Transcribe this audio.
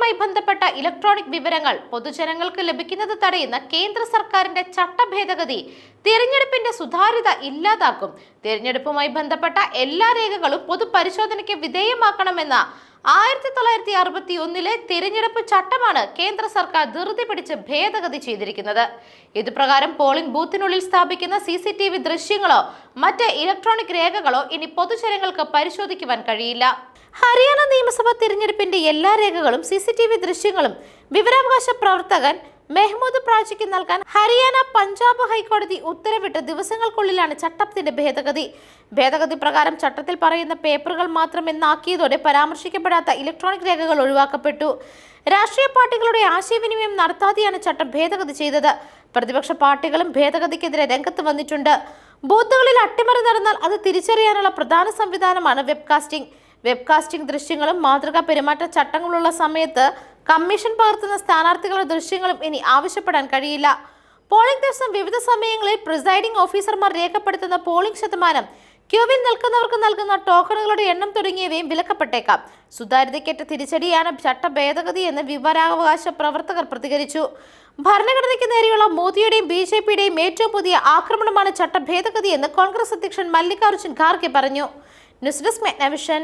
പ്രക്രിയയുമായി ബന്ധപ്പെട്ട ഇലക്ട്രോണിക് വിവരങ്ങൾ പൊതുജനങ്ങൾക്ക് ലഭിക്കുന്നത് തടയുന്ന കേന്ദ്ര സർക്കാരിന്റെ ചട്ടഭേദഗതി തിരഞ്ഞെടുപ്പിന്റെ സുതാര്യത ഇല്ലാതാക്കും. തിരഞ്ഞെടുപ്പുമായി ബന്ധപ്പെട്ട എല്ലാ രേഖകളും പൊതുപരിശോധനയ്ക്ക് വിധേയമാക്കണമെന്ന ആയിരത്തി തൊള്ളായിരത്തി അറുപത്തി ഒന്നിലെ തിരഞ്ഞെടുപ്പ് ചട്ടമാണ് കേന്ദ്ര സർക്കാർ ധൃതി പിടിച്ച് ഭേദഗതി ചെയ്തിരിക്കുന്നത്. ഇതുപ്രകാരം പോളിംഗ് ബൂത്തിനുള്ളിൽ സ്ഥാപിക്കുന്ന സി സി ടി വി ദൃശ്യങ്ങളോ മറ്റ് ഇലക്ട്രോണിക് രേഖകളോ ഇനി പൊതുജനങ്ങൾക്ക് പരിശോധിക്കുവാൻ കഴിയില്ല. ഹരിയാന നിയമസഭാ തിരഞ്ഞെടുപ്പിന്റെ എല്ലാ രേഖകളും സി സി ടി വി ദൃശ്യങ്ങളും വിവരാവകാശ പ്രവർത്തകൻ മെഹ്മൂദ് പ്രാജിക്ക് നൽകാൻ ഹരിയാന പഞ്ചാബ് ഹൈക്കോടതി ഉത്തരവിട്ട ദിവസങ്ങൾക്കുള്ളിലാണ് ചട്ടത്തിന്റെ ഭേദഗതി. ഭേദഗതി പ്രകാരം ചട്ടത്തിൽ പറയുന്ന പേപ്പറുകൾ മാത്രം എന്നാക്കിയതോടെ പരാമർശിക്കപ്പെടാത്ത ഇലക്ട്രോണിക് രേഖകൾ ഒഴിവാക്കപ്പെട്ടു. രാഷ്ട്രീയ പാർട്ടികളുടെ ആശയവിനിമയം നടത്താതെയാണ് ചട്ടം ഭേദഗതി ചെയ്തത്. പ്രതിപക്ഷ പാർട്ടികളും ഭേദഗതിക്കെതിരെ രംഗത്ത് വന്നിട്ടുണ്ട്. ബൂത്തുകളിൽ അട്ടിമറി നടന്നാൽ അത് തിരിച്ചറിയാനുള്ള പ്രധാന സംവിധാനമാണ് വെബ്കാസ്റ്റിംഗ്. വെബ്കാസ്റ്റിംഗ് ദൃശ്യങ്ങളും മാതൃകാ പെരുമാറ്റ ചട്ടങ്ങളുള്ള സമയത്ത് കമ്മീഷൻ പകർത്തുന്ന സ്ഥാനാർത്ഥികളുടെ ദൃശ്യങ്ങളും ഇനി ആവശ്യപ്പെടാൻ കഴിയില്ല. പോളിംഗ് ദിവസം വിവിധ സമയങ്ങളിൽ പ്രിസൈഡിംഗ് ഓഫീസർമാർ രേഖപ്പെടുത്തുന്ന പോളിംഗ് ശതമാനം ക്യൂവിൽ നിൽക്കുന്നവർക്ക് നൽകുന്ന ടോക്കണുകളുടെ എണ്ണം തുടങ്ങിയവയും വിലക്കപ്പെട്ടേക്കാം. സുതാര്യതയ്ക്കേറ്റ തിരിച്ചടിയാണ് ചട്ട ഭേദഗതി എന്ന് വിവരാവകാശ പ്രവർത്തകർ പ്രതികരിച്ചു. ഭരണഘടനയ്ക്ക് നേരെയുള്ള മോദിയുടെയും ബി ജെ പിയുടെയും ഏറ്റവും പുതിയ ആക്രമണമാണ് ചട്ട ഭേദഗതി എന്ന് കോൺഗ്രസ് അധ്യക്ഷൻ മല്ലികാർജുൻ ഖാർഗെ പറഞ്ഞു. News desk Magnavision.